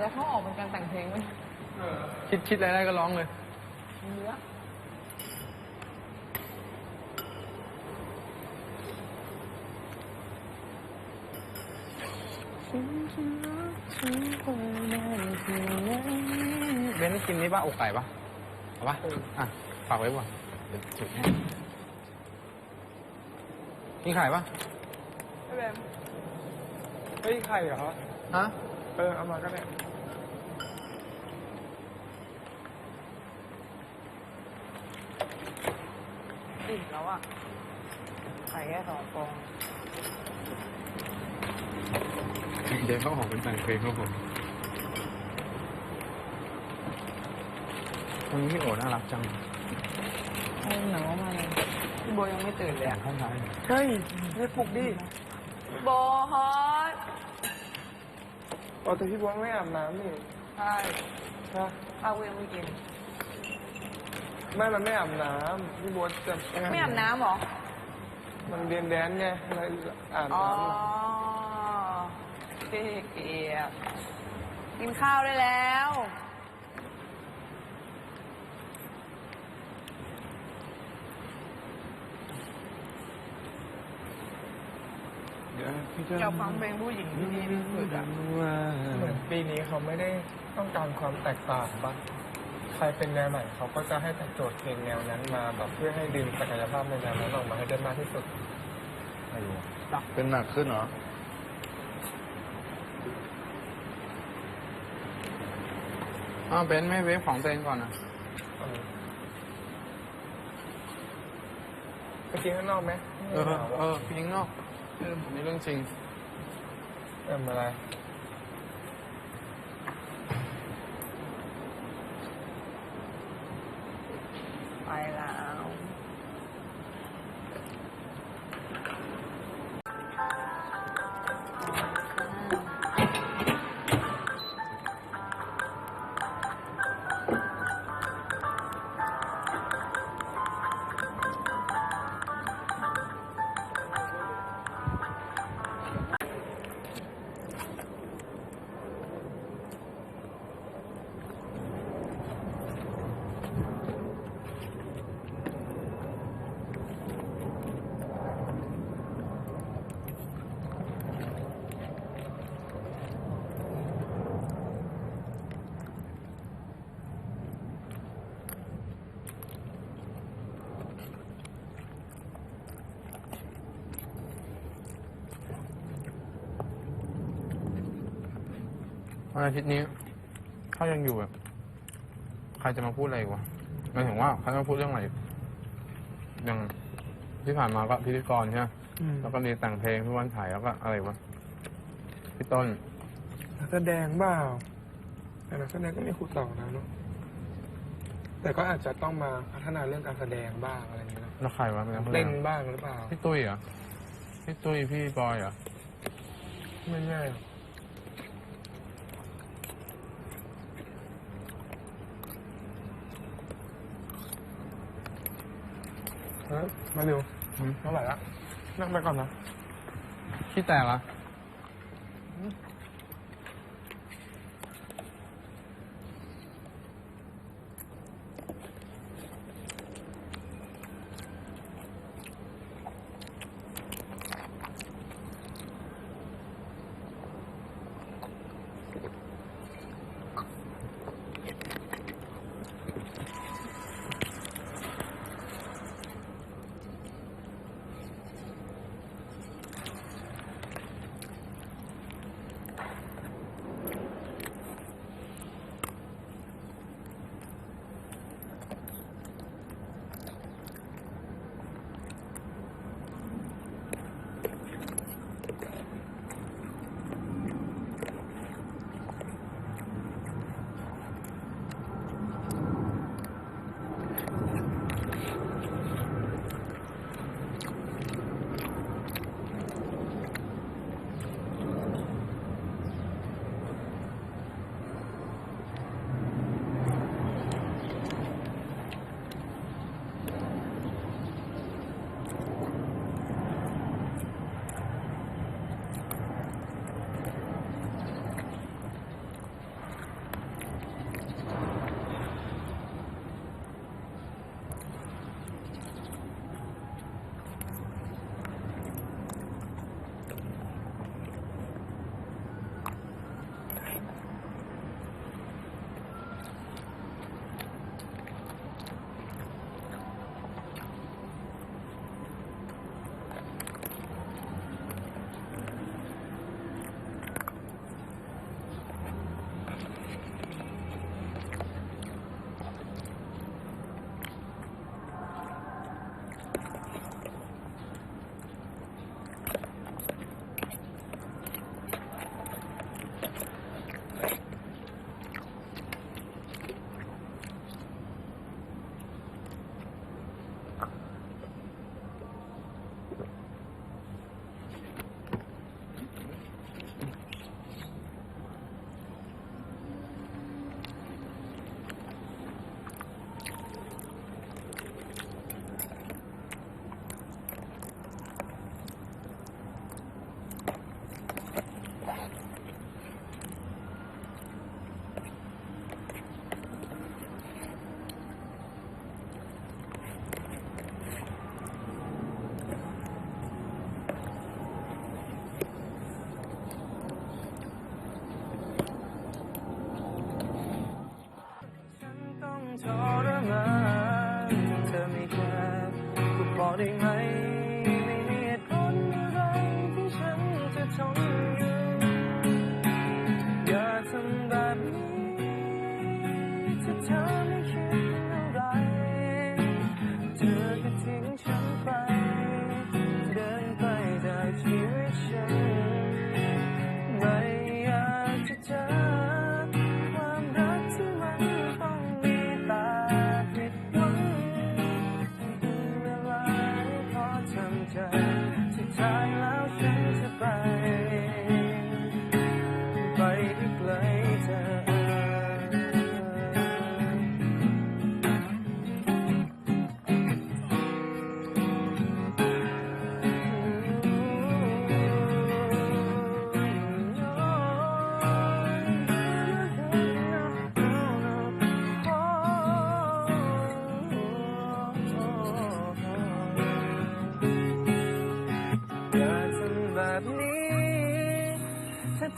หายใจเข้าออกเป็นการแต่งเพลงไหมคิดคิดอะไรได้ก็ร้องเลยเนื้อเบนได้กินนี่ป่ะอกไก่ป่ะเอาป่ะอะฝากไว้ป่ะเดี๋ยวจุดให้มีไข่ป่ะไม่เป็นเฮ้ยไข่เหรอฮะ เออเอามาก็ได้ อิ่มแล้วอะไข่แค่สองฟองเดี๋ยวเขาออกเป็นแต่งเพลงครับผมวันนี้พี่โอน่ารักจังเออหนังว่ามาเลยพี่โบยังไม่ตื่นเลยแต่อะงห้องน้ำเฮ้ยไม่ปลุกดิ โบฮอตโอ้แต่พี่บัวไม่อาบน้ำนี่ใช่ นะข้าวกูยังไม่กิน ไม่มันไม่อาบน้ำพี่บัวจะไม่อาบน้ำเหรอ มันเรียนแดนไงเลยอาบอ๋อน้ำพี่เกียบกินข้าวได้แล้วอยากฟังเพลงผู้หญิงที่ดีที่สุดอะเหมือนปีนี้เขาไม่ได้ต้องการความแตกต่างปะใค รเป็นแนวไหนเขาก็จะให้แต่โจทย์เพลงแนวนั้นมาแบบเพื่อให้ดึงศักยภาพในแนวนั้นออกมาให้ได้มากที่สุดอายุเป็นหนักขึ้นเหรออ้าวเบนไม่เวฟของตัวเองก่อนอะเออไปกินข้างนอกไหมเออ เออพี่ยิงนอกเออผมมีเรื่องจริง เอออะไร วันอาทิตย์นี้ถ้ายังอยู่แบบใครจะมาพูดอะไรอีกวะหมายถึงว่าใครจะมาพูดเรื่องอะไรอีกอย่างที่ผ่านมาก็พิธีกรใช่ไหมแล้วก็มีแต่งเพลงพี่วันถ่ายแล้วก็อะไรวะพี่ต้นนักแสดงเปล่าแต่นักแสดงก็มีครูต่อนะเนาะแต่ก็อาจจะต้องมาพัฒนาเรื่องการแสดงบ้างอะไรอย่างเงี้ยเนอะแล้วใครวะเป็นนักแสดเล่งนบ้างหรือเปล่าพี่ตุ้ยเหรอ พี่ตุ้ยพี่บอยเหรอ ไม่แน่เฮ้ย มาเร็วหืมเท่าไหร่ละนั่งไปก่อนนะขี้แตกเห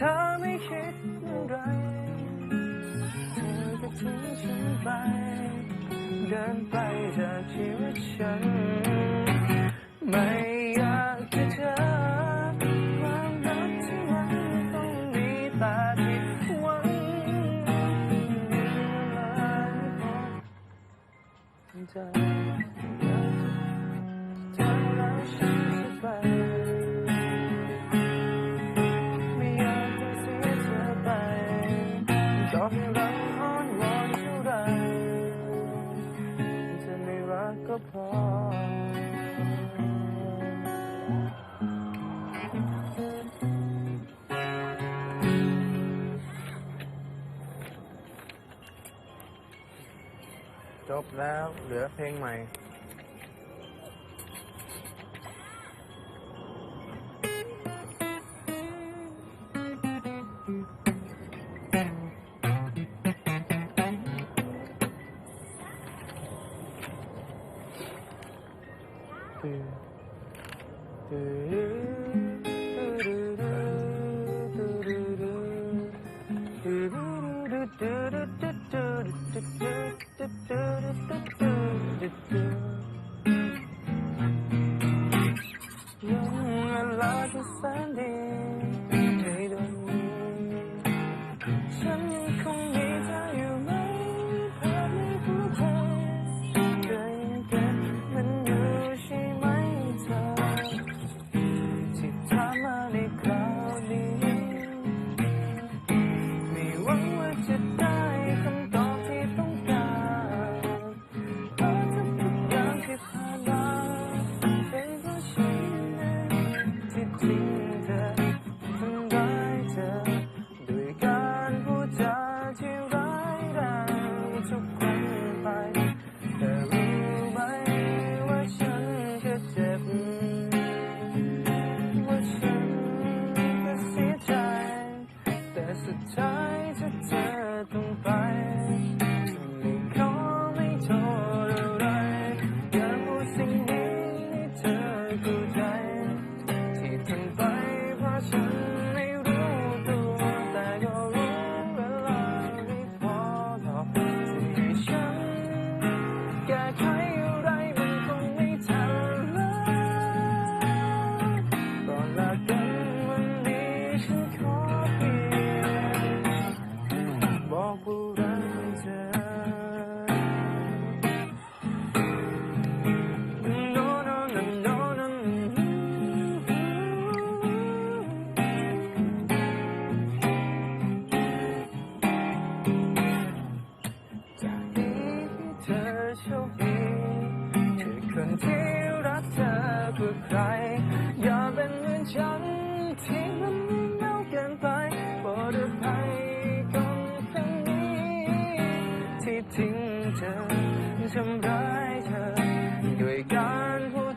เธอไม่คิดอะไรเธอก็ทิ้งฉันไป เดินไปจากชีวิตฉัน ไม่อยากจะเจอความรักที่มันต้องมีแต่ผิดหวังไม่เวา จบแล้วเหลือเพลงใหม่对。Young and my largest sandy. so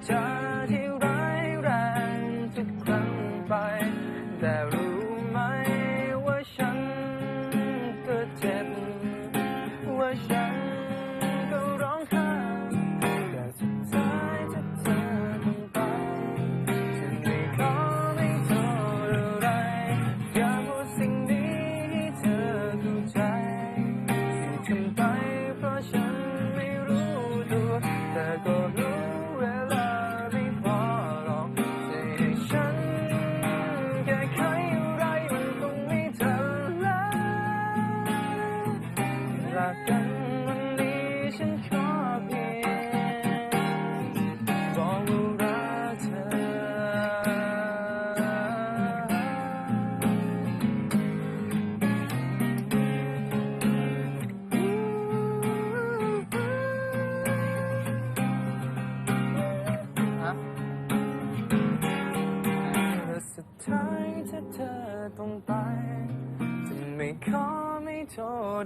time.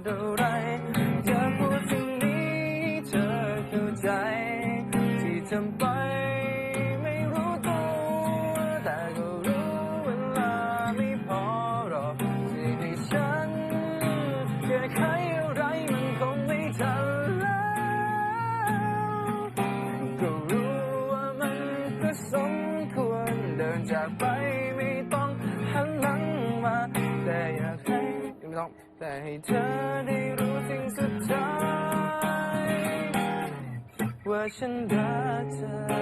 ดอะไร เธอพูดสิ่งนี้ เธอเข้าใจ ที่ทำไป เธอได้รู้สิ่งสุดท้ายว่าฉันรักเธอ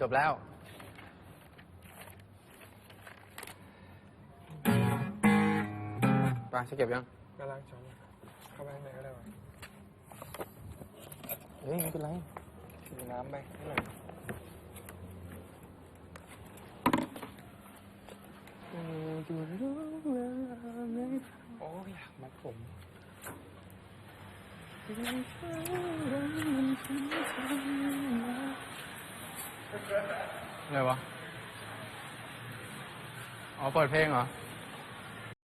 จบแล้ว ไปจะเก็บยังกำลังชมเข้าไปข้างในก็ได้วะเฮ้ยไม่เป็นไรถือน้ำไปให้หน่อยโอ้ยอยากมัดผมอะไรวะ อ๋อเปิดเพลงเหรอใ